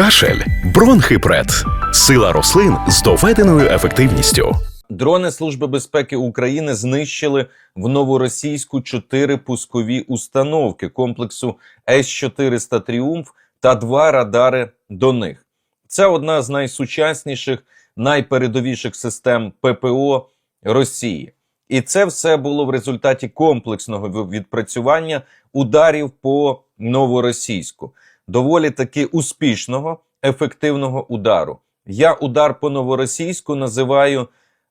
Кашель, бронхипред, сила рослин з доведеною ефективністю. Дрони Служби безпеки України знищили в новоросійську чотири пускові установки комплексу С-400 Тріумф та два радари до них. Це одна з найсучасніших, найпередовіших систем ППО Росії. І це все було в результаті комплексного відпрацювання ударів по новоросійську, доволі таки успішного, ефективного удару. Я удар по новоросійську називаю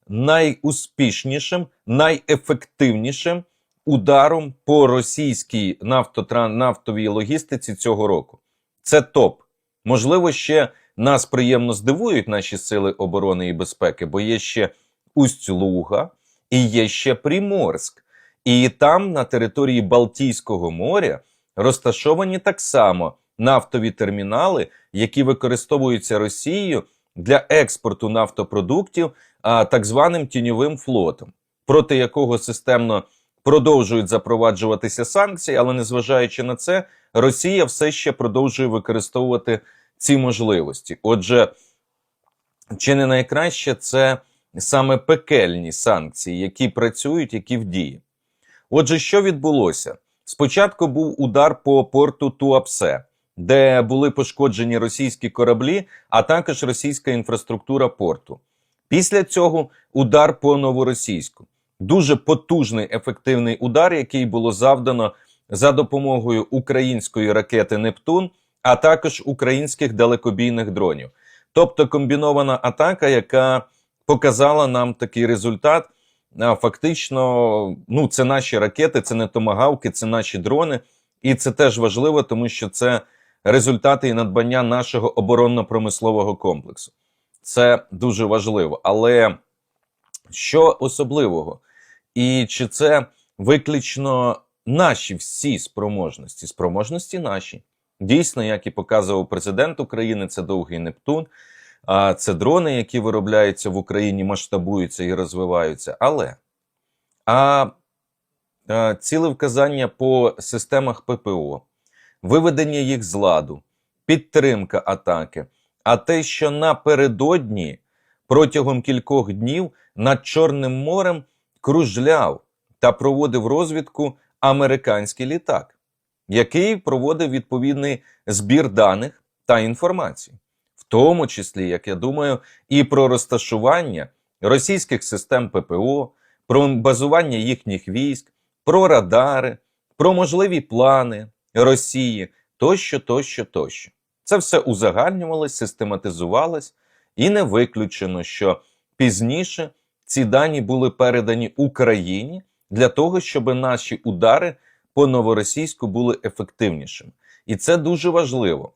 найуспішнішим, найефективнішим ударом по російській нафтотран... нафтовій логістиці цього року. Це топ. Можливо, ще нас приємно здивують наші сили оборони і безпеки, бо є ще Усть-Луга і є ще Приморськ. І там, на території Балтійського моря, розташовані так само нафтові термінали, які використовуються Росією для експорту нафтопродуктів так званим тіньовим флотом, проти якого системно продовжують запроваджуватися санкції, але незважаючи на це, Росія все ще продовжує використовувати ці можливості. Отже, чи не найкраще це саме пекельні санкції, які працюють, які в дії. Отже, що відбулося? Спочатку був удар по порту Туапсе, де були пошкоджені російські кораблі, а також російська інфраструктура порту. Після цього удар по новоросійську. Дуже потужний ефективний удар, який було завдано за допомогою української ракети Нептун, а також українських далекобійних дронів. Тобто комбінована атака, яка показала нам такий результат. Фактично, ну це наші ракети, це не томагавки, це наші дрони, і це теж важливо, тому що це результати і надбання нашого оборонно-промислового комплексу. Це дуже важливо. Але що особливого? І чи це виключно наші всі спроможності? Спроможності наші. Дійсно, як і показував президент України, це довгий Нептун, це дрони, які виробляються в Україні, масштабуються і розвиваються. Але а ціле вказання по системах ППО, виведення їх з ладу, підтримка атаки. А те, що напередодні протягом кількох днів над Чорним морем кружляв та проводив розвідку американський літак, який проводив відповідний збір даних та інформації, в тому числі, як я думаю, і про розташування російських систем ППО, про базування їхніх військ, про радари, про можливі плани Росії тощо, тощо, тощо. Це все узагальнювалось, систематизувалось, і не виключено, що пізніше ці дані були передані Україні для того, щоб наші удари по новоросійську були ефективнішими. І це дуже важливо.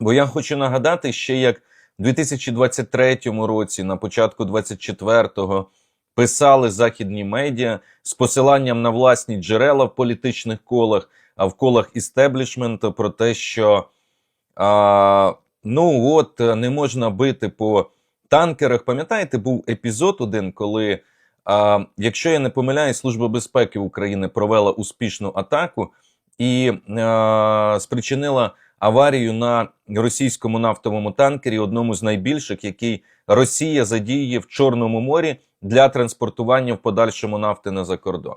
Бо я хочу нагадати, ще як в 2023 році, на початку 24-го, писали західні медіа з посиланням на власні джерела в політичних колах, в колах істеблішменту про те, що а, ну от не можна бити по танкерах. Пам'ятаєте, був епізод один, коли, а, якщо я не помиляюсь, Служба безпеки України провела успішну атаку і а, спричинила аварію на російському нафтовому танкері, одному з найбільших, який Росія задіє в Чорному морі для транспортування в подальшому нафти на закордон.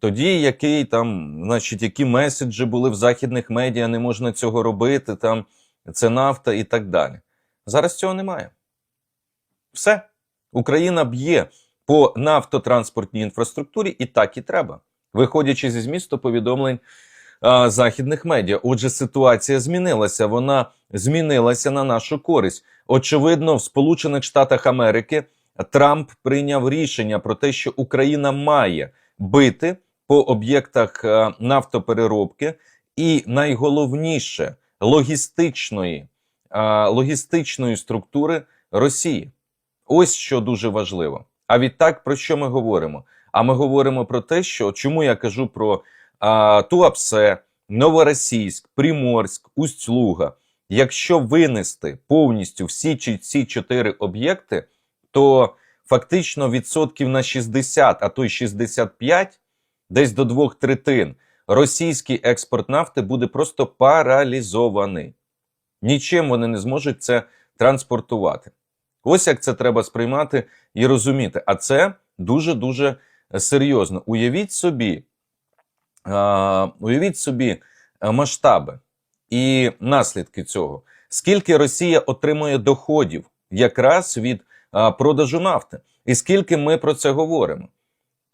Тоді який там, значить, які меседжі були в західних медіа, не можна цього робити, там це нафта і так далі. Зараз цього немає. Все. Україна б'є по нафтотранспортній інфраструктурі, і так і треба, виходячи зі змісту повідомлень а, західних медіа. Отже, ситуація змінилася. Вона змінилася на нашу користь. Очевидно, в Сполучених Штатах Америки Трамп прийняв рішення про те, що Україна має бити по об'єктах е, нафтопереробки, і найголовніше логістичної, е, логістичної структури Росії. Ось що дуже важливо. А відтак про що ми говоримо? А ми говоримо про те, що чому я кажу про а, Туапсе, Новоросійськ, Приморськ, Усть-Луга. Якщо винести повністю всі ці чотири об'єкти, то фактично відсотків на 60, а то й 65, десь до двох третин, російський експорт нафти буде просто паралізований. Нічим вони не зможуть це транспортувати. Ось як це треба сприймати і розуміти. А це дуже дуже серйозно. Уявіть собі, а, уявіть собі е, масштаби і наслідки цього. Скільки Росія отримує доходів якраз від а, продажу нафти, і скільки ми про це говоримо.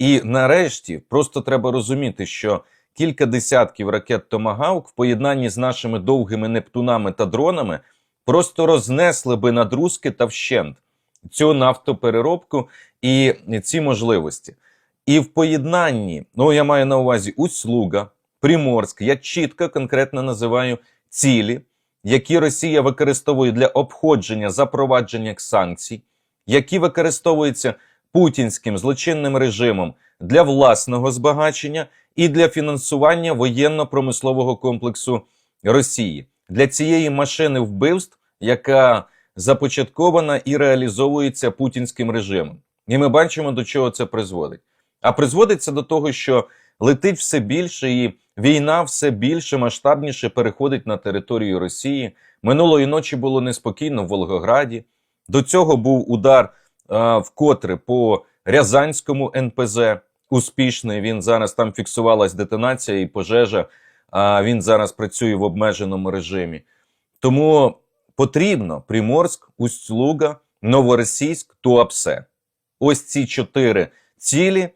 І нарешті просто треба розуміти, що кілька десятків ракет Томагавк в поєднанні з нашими довгими нептунами та дронами просто рознесли би надрузки та вщент цю нафтопереробку і ці можливості. І в поєднанні, ну я маю на увазі Услуга, Приморськ, я чітко конкретно називаю цілі, які Росія використовує для обходження запровадження санкцій, які використовуються путінським злочинним режимом для власного збагачення і для фінансування воєнно-промислового комплексу Росії для цієї машини вбивств, яка започаткована і реалізовується путінським режимом. І ми бачимо, до чого це призводить. А призводить це до того, що летить все більше, і війна все більше масштабніше переходить на територію Росії. Минулої ночі було неспокійно в Волгограді. До цього був удар вкотре по Рязанському НПЗ. Успішний він зараз там фіксувалась детонація і пожежа. А він зараз працює в обмеженому режимі. Тому потрібно Приморськ, Усть-Луга, Новоросійськ, Туапсе. Ось ці чотири цілі.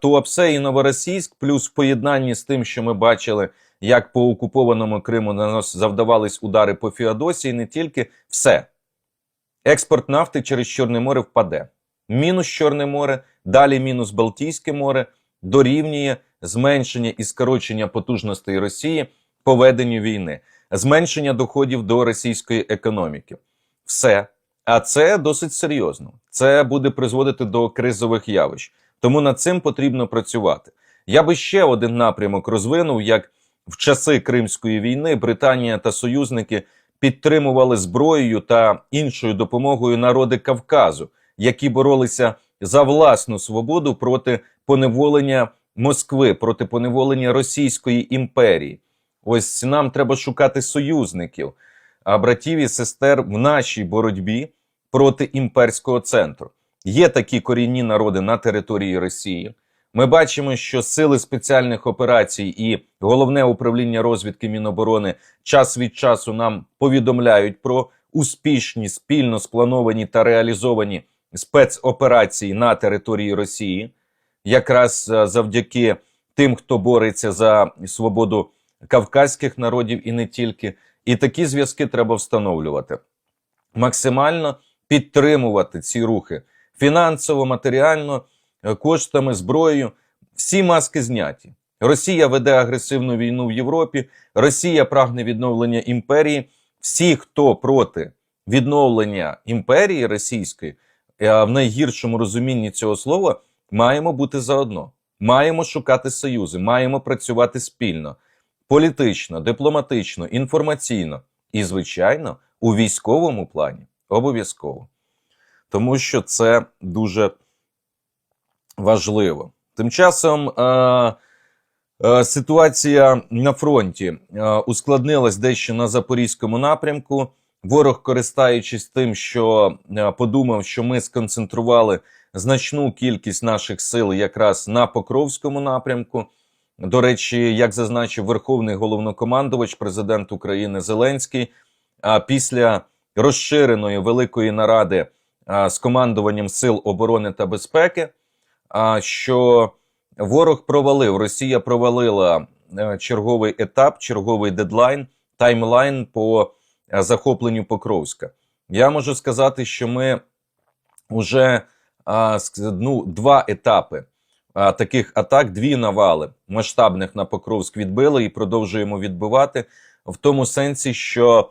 Туапсе і Новоросійськ, плюс в поєднанні з тим, що ми бачили, як по окупованому Криму на нас завдавались удари по Феодосії, не тільки все. Експорт нафти через Чорне море впаде. Мінус Чорне море, далі мінус Балтійське море дорівнює зменшення і скорочення потужностей Росії по веденню війни, зменшення доходів до російської економіки. Все. А це досить серйозно. Це буде призводити до кризових явищ. Тому над цим потрібно працювати. Я би ще один напрямок розвинув, як в часи Кримської війни Британія та союзники підтримували зброєю та іншою допомогою народи Кавказу, які боролися за власну свободу проти поневолення Москви, проти поневолення Російської імперії. Ось нам треба шукати союзників, а братів і сестер в нашій боротьбі проти імперського центру. Є такі корінні народи на території Росії. Ми бачимо, що сили спеціальних операцій і головне управління розвідки Міноборони час від часу нам повідомляють про успішні спільно сплановані та реалізовані спецоперації на території Росії, якраз е, завдяки тим, хто бореться за свободу кавказьких народів і не тільки. І такі зв'язки треба встановлювати. Максимально підтримувати ці рухи фінансово, матеріально, коштами, зброєю. Всі маски зняті. Росія веде агресивну війну в Європі. Росія прагне відновлення імперії. Всі, хто проти відновлення імперії російської, е, в найгіршому розумінні цього слова, маємо бути заодно. Маємо шукати союзи, маємо працювати спільно, політично, дипломатично, інформаційно і, звичайно, у військовому плані обов'язково. Тому що це дуже важливо. Тим часом е, е, ситуація на фронті е, ускладнилась дещо на запорізькому напрямку. Ворог, користаючись тим, що е, подумав, що ми сконцентрували значну кількість наших сил якраз на Покровському напрямку. До речі, як зазначив Верховний головнокомандувач, президент України Зеленський, а після розширеної великої наради з командуванням Сил оборони та безпеки, що ворог провалив, Росія провалила е, черговий етап, черговий дедлайн, таймлайн по е, захопленню Покровська. Я можу сказати, що ми вже ну, два етапи таких атак, дві навали масштабних на Покровськ відбили і продовжуємо відбивати в тому сенсі, що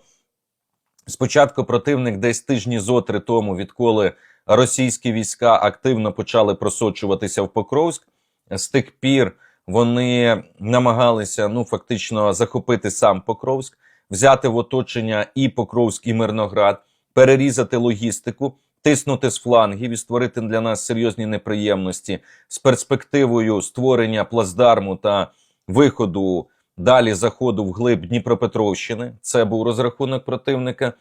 спочатку противник десь тижні зо три тому, відколи російські війська активно почали просочуватися в Покровськ, з тих пір вони намагалися ну фактично захопити сам Покровськ, взяти в оточення і Покровськ, і Мирноград, перерізати логістику, тиснути з флангів і створити для нас серйозні неприємності з перспективою створення плацдарму та виходу далі заходу в глиб Дніпропетровщини. Це був розрахунок противника.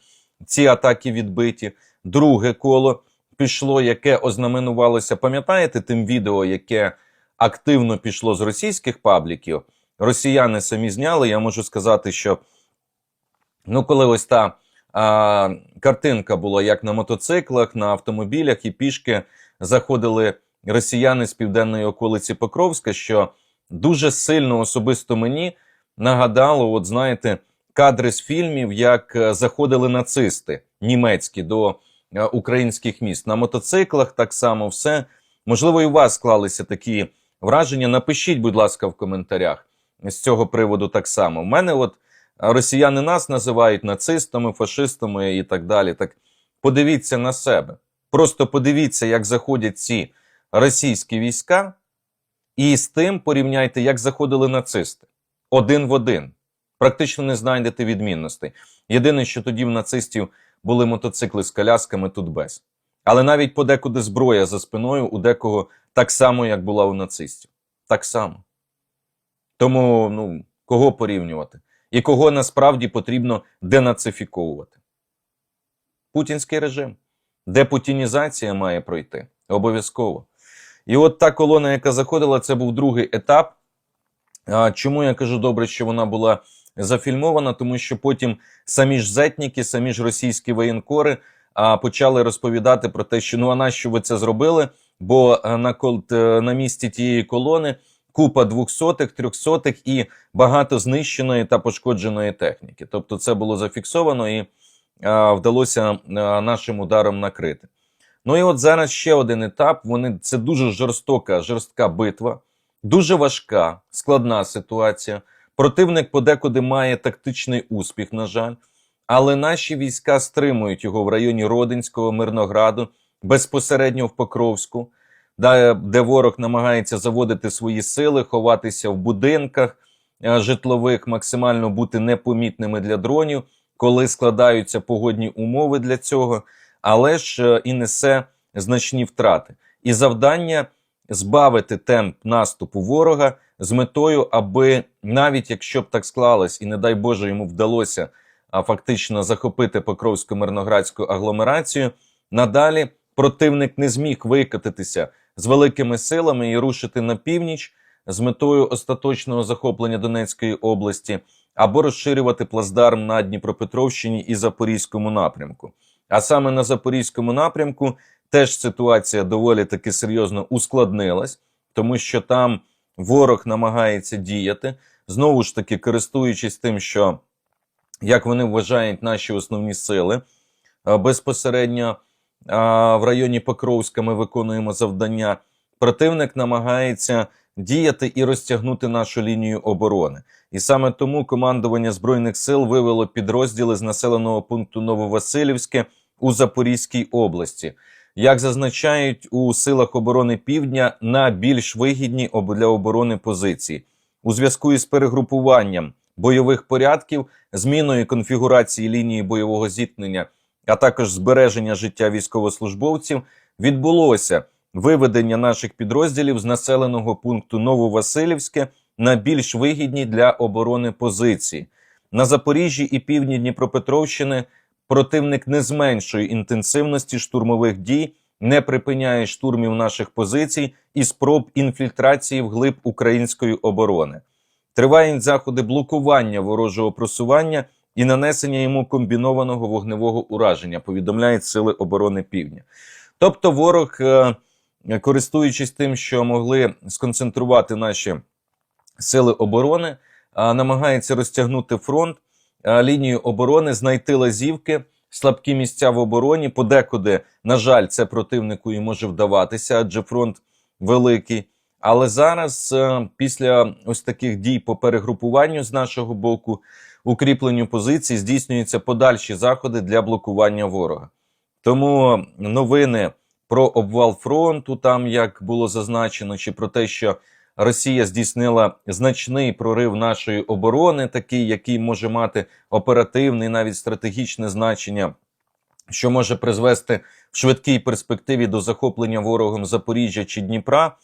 Ці атаки відбиті. Друге коло пішло, яке ознаменувалося. Пам'ятаєте тим відео, яке активно пішло з російських пабліків? Росіяни самі зняли. Я можу сказати, що ну, коли ось та а, картинка була як на мотоциклах, на автомобілях і пішки заходили росіяни з південної околиці Покровська, що дуже сильно особисто мені нагадало, от знаєте, кадри з фільмів, як е, заходили нацисти німецькі до українських міст на мотоциклах. Так само все можливо, і у вас склалися такі враження. Напишіть, будь ласка, в коментарях з цього приводу. Так само. У мене, от росіяни нас називають нацистами, фашистами і так далі. Так подивіться на себе. Просто подивіться, як заходять ці російські війська, і з тим порівняйте, як заходили нацисти. Один в один. Практично не знайдете відмінностей. Єдине, що тоді в нацистів були мотоцикли з колясками, тут без. Але навіть подекуди зброя за спиною у декого так само, як була у нацистів. Так само. Тому, ну, кого порівнювати? І кого насправді потрібно денацифіковувати? Путінський режим. Депутінізація має пройти. Обов'язково. І от та колона, яка заходила, це був другий етап. Чому я кажу добре, що вона була зафільмована? Тому що потім самі ж зетніки, самі ж російські воєнкори а, почали розповідати про те, що ну а нащо ви це зробили? Бо на, кол- на місці тієї колони купа двохсотих, трьохсотих і багато знищеної та пошкодженої техніки. Тобто, це було зафіксовано і а, вдалося а, нашим ударом накрити. Ну і от зараз ще один етап. Вони це дуже жорстока, жорстка битва, дуже важка, складна ситуація. Противник подекуди має тактичний успіх, на жаль, але наші війська стримують його в районі Родинського, Мирнограду, безпосередньо в Покровську, де, ворог намагається заводити свої сили, ховатися в будинках е, житлових, максимально бути непомітними для дронів, коли складаються погодні умови для цього але ж е, і несе значні втрати. І завдання збавити темп наступу ворога з метою, аби навіть якщо б так склалось, і не дай Боже йому вдалося а, фактично захопити Покровську мирноградську агломерацію, надалі противник не зміг викотитися з великими силами і рушити на північ з метою остаточного захоплення Донецької області або розширювати плацдарм на Дніпропетровщині і Запорізькому напрямку. А саме на Запорізькому напрямку теж ситуація доволі таки серйозно ускладнилась, тому що там ворог намагається діяти, знову ж таки, користуючись тим, що як вони вважають наші основні сили, безпосередньо в районі Покровська ми виконуємо завдання. Противник намагається діяти і розтягнути нашу лінію оборони. І саме тому командування Збройних сил вивело підрозділи з населеного пункту Нововасилівське у Запорізькій області. Як зазначають у силах оборони Півдня на більш вигідні для оборони позиції у зв'язку із перегрупуванням бойових порядків, зміною конфігурації лінії бойового зіткнення, а також збереження життя військовослужбовців, відбулося виведення наших підрозділів з населеного пункту Нововасилівське на більш вигідні для оборони позиції. На Запоріжжі і півдні Дніпропетровщини противник не зменшує інтенсивності штурмових дій, не припиняє штурмів наших позицій і спроб інфільтрації вглиб української оборони. Тривають заходи блокування ворожого просування і нанесення йому комбінованого вогневого ураження, повідомляють Сили оборони Півдня. Тобто, ворог, е, користуючись тим, що могли сконцентрувати наші сили оборони, намагається розтягнути фронт, лінію оборони, знайти лазівки, слабкі місця в обороні. Подекуди, на жаль, це противнику і може вдаватися, адже фронт великий. Але зараз, е, після ось таких дій по перегрупуванню з нашого боку, укріпленню позицій, здійснюються подальші заходи для блокування ворога. Тому новини про обвал фронту, там як було зазначено, чи про те, що Росія здійснила значний прорив нашої оборони, такий, який може мати оперативне, навіть стратегічне значення, що може призвести в швидкій перспективі до захоплення ворогом Запоріжжя чи Дніпра.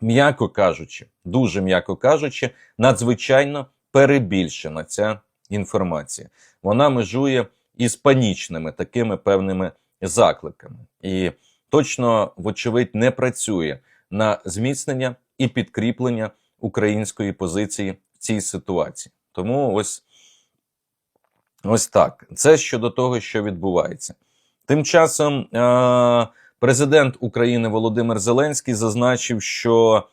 м'яко кажучи, дуже м'яко кажучи, надзвичайно перебільшена ця інформація. Вона межує із панічними такими певними закликами, і точно, вочевидь, не працює на зміцнення і підкріплення української позиції в цій ситуації. Тому ось, ось так. Це щодо того, що відбувається. Тим часом е- президент України Володимир Зеленський зазначив, що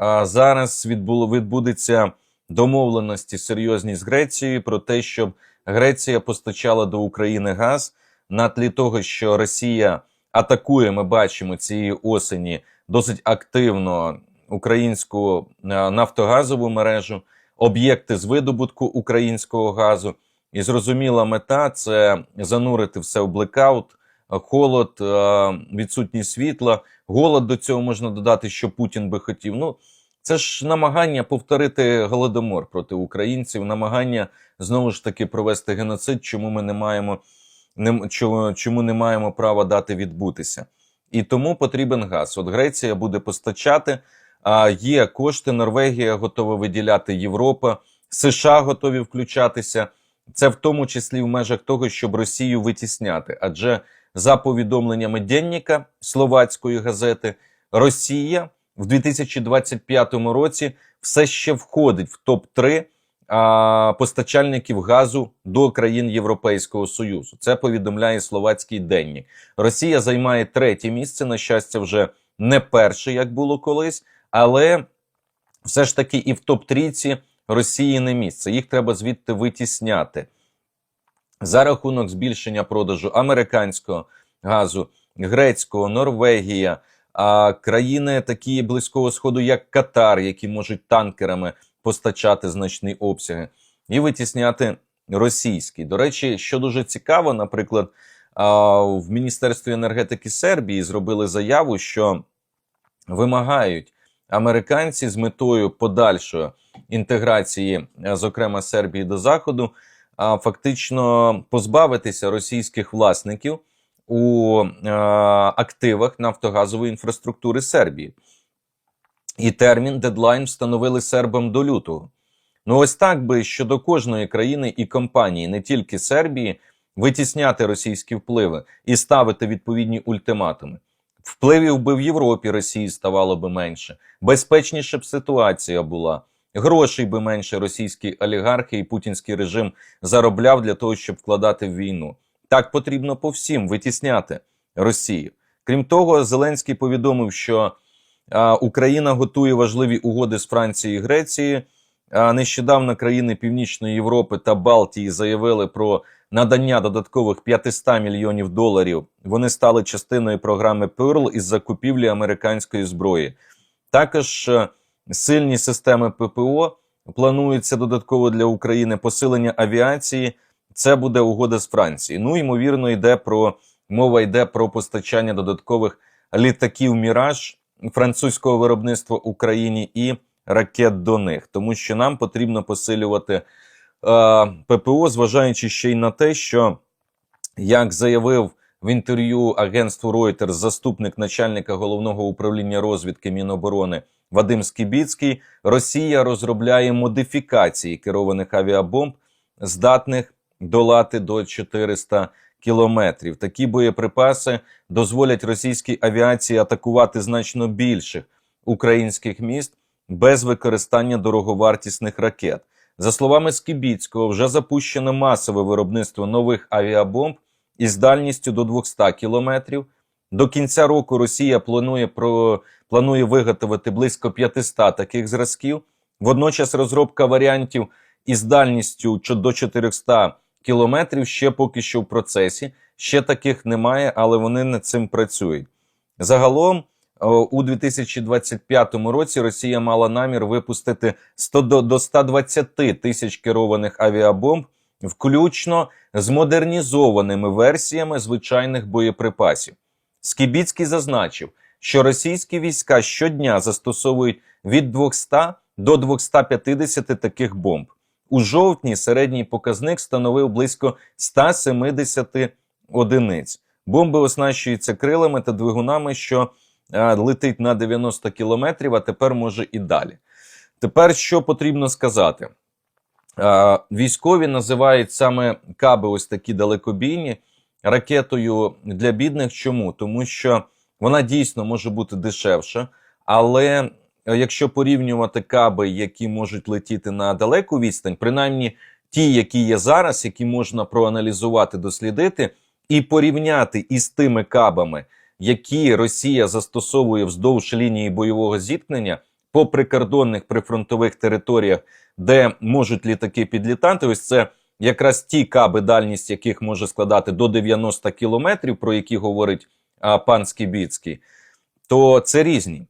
е- зараз відбудеться домовленості серйозні з Грецією про те, щоб Греція постачала до України газ на тлі того, що Росія атакує, ми бачимо цієї осені досить активно українську е, нафтогазову мережу, об'єкти з видобутку українського газу. І зрозуміла мета це занурити все в блекаут, холод, е, відсутність світла. Голод до цього можна додати, що Путін би хотів. Ну це ж намагання повторити голодомор проти українців, намагання знову ж таки провести геноцид, чому ми не маємо чому не маємо права дати відбутися. І тому потрібен газ. От Греція буде постачати. А є кошти. Норвегія готова виділяти Європа, США готові включатися. Це в тому числі в межах того, щоб Росію витісняти. Адже за повідомленнями денника словацької газети, Росія в 2025 році все ще входить в топ 3 постачальників газу до країн Європейського Союзу. Це повідомляє словацький денник. Росія займає третє місце. На щастя, вже не перше, як було колись, але все ж таки і в топ трійці Росії не місце. Їх треба звідти витісняти за рахунок збільшення продажу американського газу, грецького, Норвегія, а країни такі близького сходу, як Катар, які можуть танкерами постачати значні обсяги, і витісняти російський. До речі, що дуже цікаво, наприклад, в Міністерстві енергетики Сербії зробили заяву, що вимагають американці з метою подальшої інтеграції, е, зокрема Сербії до Заходу, фактично позбавитися російських власників у е, активах нафтогазової інфраструктури Сербії. І термін дедлайн встановили сербам до лютого. Ну, ось так би щодо кожної країни і компанії, не тільки Сербії, витісняти російські впливи і ставити відповідні ультиматуми. Впливів би в Європі Росії ставало би менше, безпечніша б ситуація була, грошей би менше російські олігархи і путінський режим заробляв для того, щоб вкладати в війну. Так потрібно по всім витісняти Росію. Крім того, Зеленський повідомив, що Україна готує важливі угоди з Францією і Грецією. Нещодавно країни Північної Європи та Балтії заявили про надання додаткових 500 мільйонів доларів. Вони стали частиною програми Pearl із закупівлі американської зброї. Також е, сильні системи ППО плануються додатково для України посилення авіації. Це буде угода з Францією. Ну ймовірно, йде про мова йде про постачання додаткових літаків Міраж французького виробництва Україні і ракет до них, тому що нам потрібно посилювати е, ППО, зважаючи ще й на те, що як заявив в інтерв'ю агентству Reuters заступник начальника головного управління розвідки Міноборони Вадим Скібіцький, Росія розробляє модифікації керованих авіабомб, здатних долати до 400 кілометрів. Такі боєприпаси дозволять російській авіації атакувати значно більших українських міст без використання дороговартісних ракет. За словами Скібіцького, вже запущено масове виробництво нових авіабомб із дальністю до 200 кілометрів. До кінця року Росія планує про планує виготовити близько 500 таких зразків. Водночас розробка варіантів із дальністю до 400 кілометрів ще поки що в процесі. Ще таких немає, але вони над цим працюють. Загалом у 2025 році Росія мала намір випустити 100 до, до 120 тисяч керованих авіабомб, включно з модернізованими версіями звичайних боєприпасів. Скібіцький зазначив, що російські війська щодня застосовують від 200 до 250 таких бомб. У жовтні середній показник становив близько 170 одиниць. Бомби оснащуються крилами та двигунами, що е, летить на 90 кілометрів, а тепер може і далі. Тепер що потрібно сказати? Е, Військові називають саме каби, ось такі далекобійні, ракетою для бідних. Чому? Тому що вона дійсно може бути дешевша, але якщо порівнювати каби, які можуть летіти на далеку відстань, принаймні ті, які є зараз, які можна проаналізувати, дослідити, і порівняти із тими кабами, які Росія застосовує вздовж лінії бойового зіткнення по прикордонних прифронтових територіях, де можуть літаки підлітати. Ось це якраз ті каби, дальність яких може складати до 90 кілометрів, про які говорить а, пан Скібіцький, то це різні.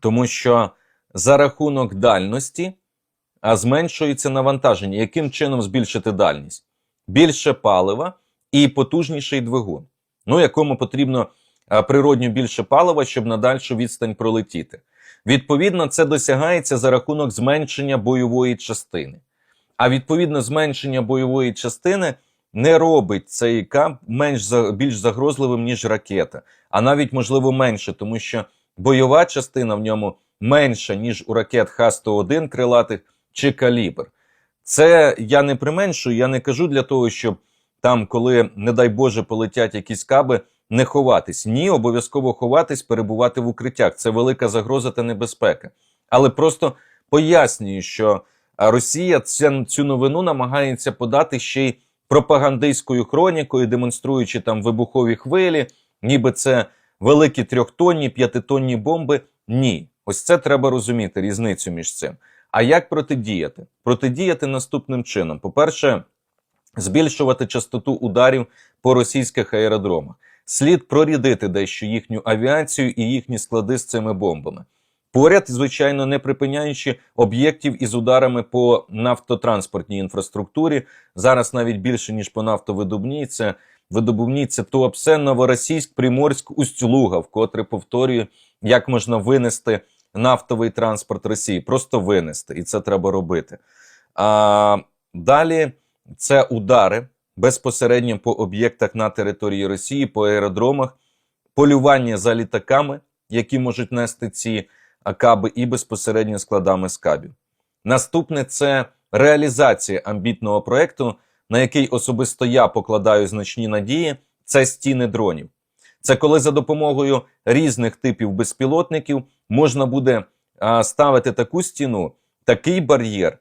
Тому що за рахунок дальності а зменшується навантаження. Яким чином збільшити дальність? Більше палива і потужніший двигун, ну якому потрібно природньо більше палива, щоб на дальшу відстань пролетіти. Відповідно, це досягається за рахунок зменшення бойової частини. А відповідно, зменшення бойової частини не робить цей кап менш більш загрозливим, ніж ракета, а навіть можливо менше, тому що бойова частина в ньому менша, ніж у ракет Х-101 крилатих чи калібр. Це я не применшую, я не кажу для того, щоб там, коли, не дай Боже, полетять якісь каби, не ховатись. Ні, обов'язково ховатись, перебувати в укриттях. Це велика загроза та небезпека. Але просто пояснюю, що Росія цю новину намагається подати ще й пропагандистською хронікою, демонструючи там вибухові хвилі, ніби це великі трьохтонні, п'ятитонні бомби. Ні, ось це треба розуміти різницю між цим. А як протидіяти? Протидіяти наступним чином: по-перше, збільшувати частоту ударів по російських аеродромах. Слід прорідити дещо їхню авіацію і їхні склади з цими бомбами. Поряд, звичайно, не припиняючи об'єктів із ударами по нафтотранспортній інфраструктурі. Зараз навіть більше ніж по нафтовидобній. Це видобувні це Туапсе, Новоросійськ, Приморськ, Усть-Луга, вкотре повторюю, як можна винести нафтовий транспорт Росії, просто винести, і це треба робити. А, далі це удари безпосередньо по об'єктах на території Росії, по аеродромах, полювання за літаками, які можуть нести ці а, каби, і безпосередньо складами скабів. Наступне це реалізація амбітного проекту, на який особисто я покладаю значні надії. Це стіни дронів. Це коли за допомогою різних типів безпілотників можна буде ставити таку стіну, такий бар'єр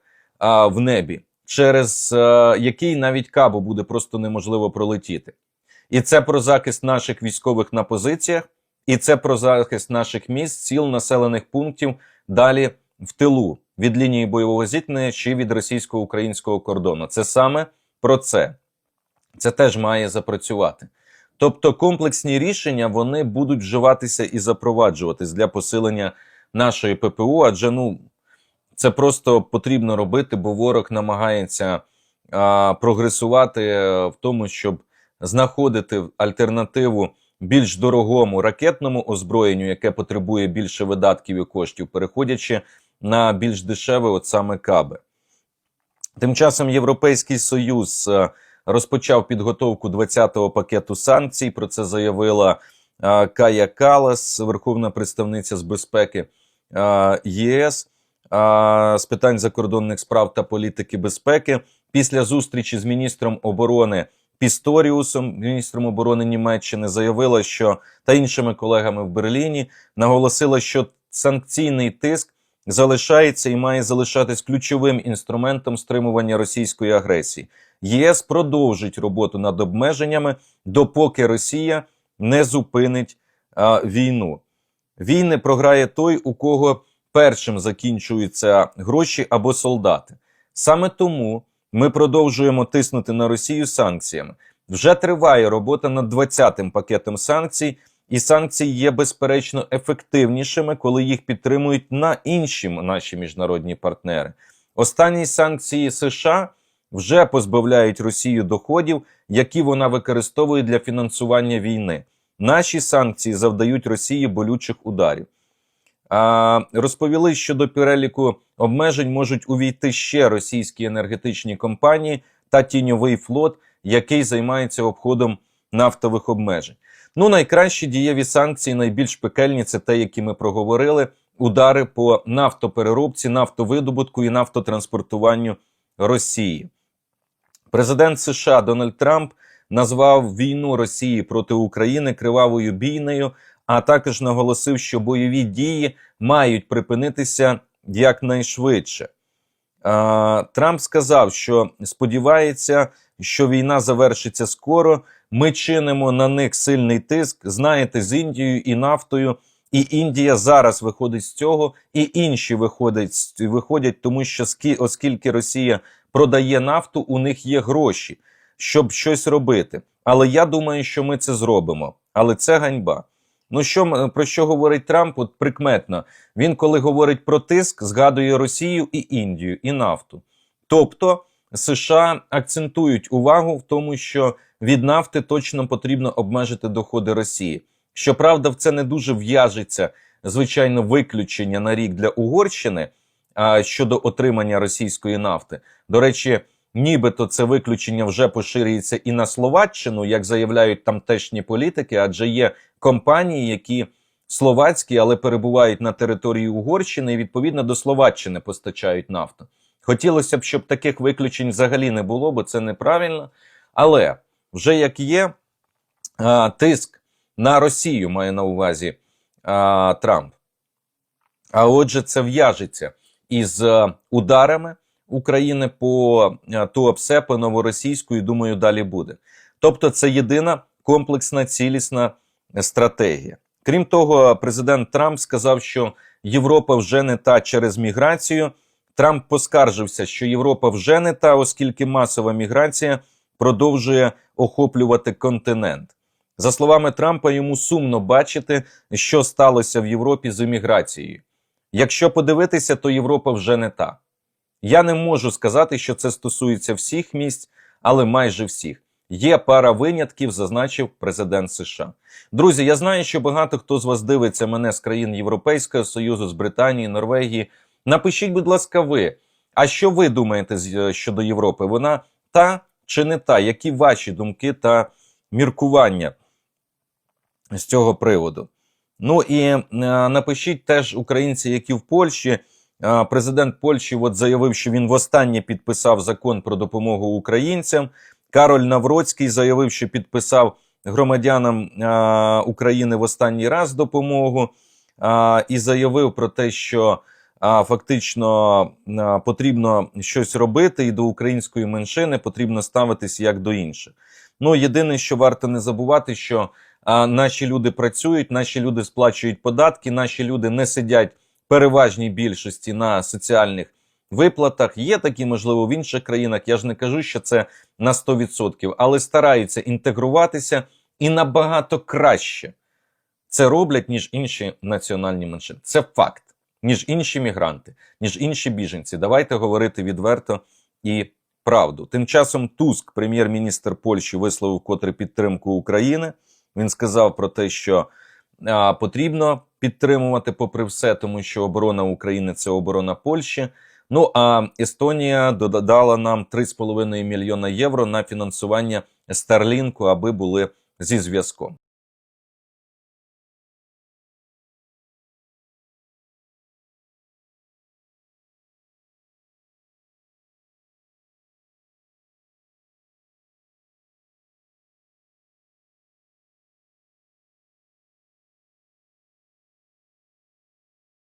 в небі, через який навіть кабу буде просто неможливо пролетіти. І це про захист наших військових на позиціях, і це про захист наших міст, сіл, населених пунктів далі в тилу від лінії бойового зіткнення чи від російсько-українського кордону. Це саме про це. Це теж має запрацювати. Тобто комплексні рішення вони будуть вживатися і запроваджуватись для посилення нашої ППО, адже ну це просто потрібно робити, бо ворог намагається а, прогресувати е, в тому, щоб знаходити альтернативу більш дорогому ракетному озброєнню, яке потребує більше видатків і коштів, переходячи на більш дешеве, от саме каби. Тим часом Європейський Союз е, розпочав підготовку 20-го пакету санкцій. Про це заявила е, Кая Калас, верховна представниця з безпеки е, ЄС з питань закордонних справ та політики безпеки. Після зустрічі з міністром оборони Пісторіусом, міністром оборони Німеччини, заявила, що та іншими колегами в Берліні наголосила, що санкційний тиск залишається і має залишатись ключовим інструментом стримування російської агресії. ЄС продовжить роботу над обмеженнями, допоки Росія не зупинить а, війну. Війни програє той, у кого першим закінчуються гроші або солдати. Саме тому ми продовжуємо тиснути на Росію санкціями. Вже триває робота над 20-м пакетом санкцій, і санкції є безперечно ефективнішими, коли їх підтримують на інші наші міжнародні партнери. Останні санкції США вже позбавляють Росію доходів, які вона використовує для фінансування війни. Наші санкції завдають Росії болючих ударів. А, розповіли, що до переліку обмежень можуть увійти ще російські енергетичні компанії та тіньовий флот, який займається обходом нафтових обмежень. Ну, найкращі дієві санкції, найбільш пекельні це те, які ми проговорили: удари по нафтопереробці, нафтовидобутку і нафтотранспортуванню Росії. Президент США Дональд Трамп назвав війну Росії проти України кривавою бійнею, а також наголосив, що бойові дії мають припинитися якнайшвидше. Трамп сказав, що сподівається, що війна завершиться скоро. Ми чинимо на них сильний тиск. Знаєте, з Індією і нафтою. І Індія зараз виходить з цього, і інші виходять, виходять, тому що скі- оскільки Росія продає нафту, у них є гроші, щоб щось робити. Але я думаю, що ми це зробимо. Але це ганьба. Ну що про що говорить Трамп? От прикметно. Він, коли говорить про тиск, згадує Росію і Індію, і нафту. Тобто США акцентують увагу в тому, що від нафти точно потрібно обмежити доходи Росії. Щоправда, в це не дуже в'яжеться звичайно виключення на рік для Угорщини а, щодо отримання російської нафти. До речі, нібито це виключення вже поширюється і на Словаччину, як заявляють тамтешні політики, адже є компанії, які словацькі, але перебувають на території Угорщини і відповідно до Словаччини постачають нафту. Хотілося б, щоб таких виключень взагалі не було, бо це неправильно. Але вже як є тиск на Росію, має на увазі Трамп. А отже, це в'яжеться із е, ударами України по е, ТУАПСЕ, по новоросійську, і думаю, далі буде. Тобто, це єдина комплексна цілісна стратегія. Крім того, президент Трамп сказав, що Європа вже не та через міграцію. Трамп поскаржився, що Європа вже не та, оскільки масова міграція продовжує охоплювати континент. За словами Трампа, йому сумно бачити, що сталося в Європі з еміграцією. Якщо подивитися, то Європа вже не та. Я не можу сказати, що це стосується всіх місць, але майже всіх. Є пара винятків, зазначив президент США. Друзі, я знаю, що багато хто з вас дивиться мене з країн Європейського Союзу, з Британії, Норвегії. Напишіть, будь ласка, ви. А що ви думаєте е, щодо Європи? Вона та чи не та? Які ваші думки та міркування з цього приводу? Ну і е, напишіть теж українці, які в Польщі. Е, Президент Польщі от заявив, що він востаннє підписав закон про допомогу українцям. Кароль Навроцький заявив, що підписав громадянам е, України в останній раз допомогу е, і заявив про те, що фактично потрібно щось робити, і до української меншини потрібно ставитись як до інших. Ну єдине, що варто не забувати, що наші люди працюють, наші люди сплачують податки, наші люди не сидять в переважній більшості на соціальних виплатах. Є такі, можливо, в інших країнах. Я ж не кажу, що це на 100%, але стараються інтегруватися і набагато краще це роблять, ніж інші національні меншини. Це факт, ніж інші мігранти, ніж інші біженці. Давайте говорити відверто і правду. Тим часом Туск, прем'єр-міністр Польщі, висловив котре підтримку України. Він сказав про те, що а, потрібно підтримувати попри все, тому що оборона України це оборона Польщі. Ну а Естонія додала нам 3,5 мільйона євро на фінансування Старлінку, аби були зі зв'язком.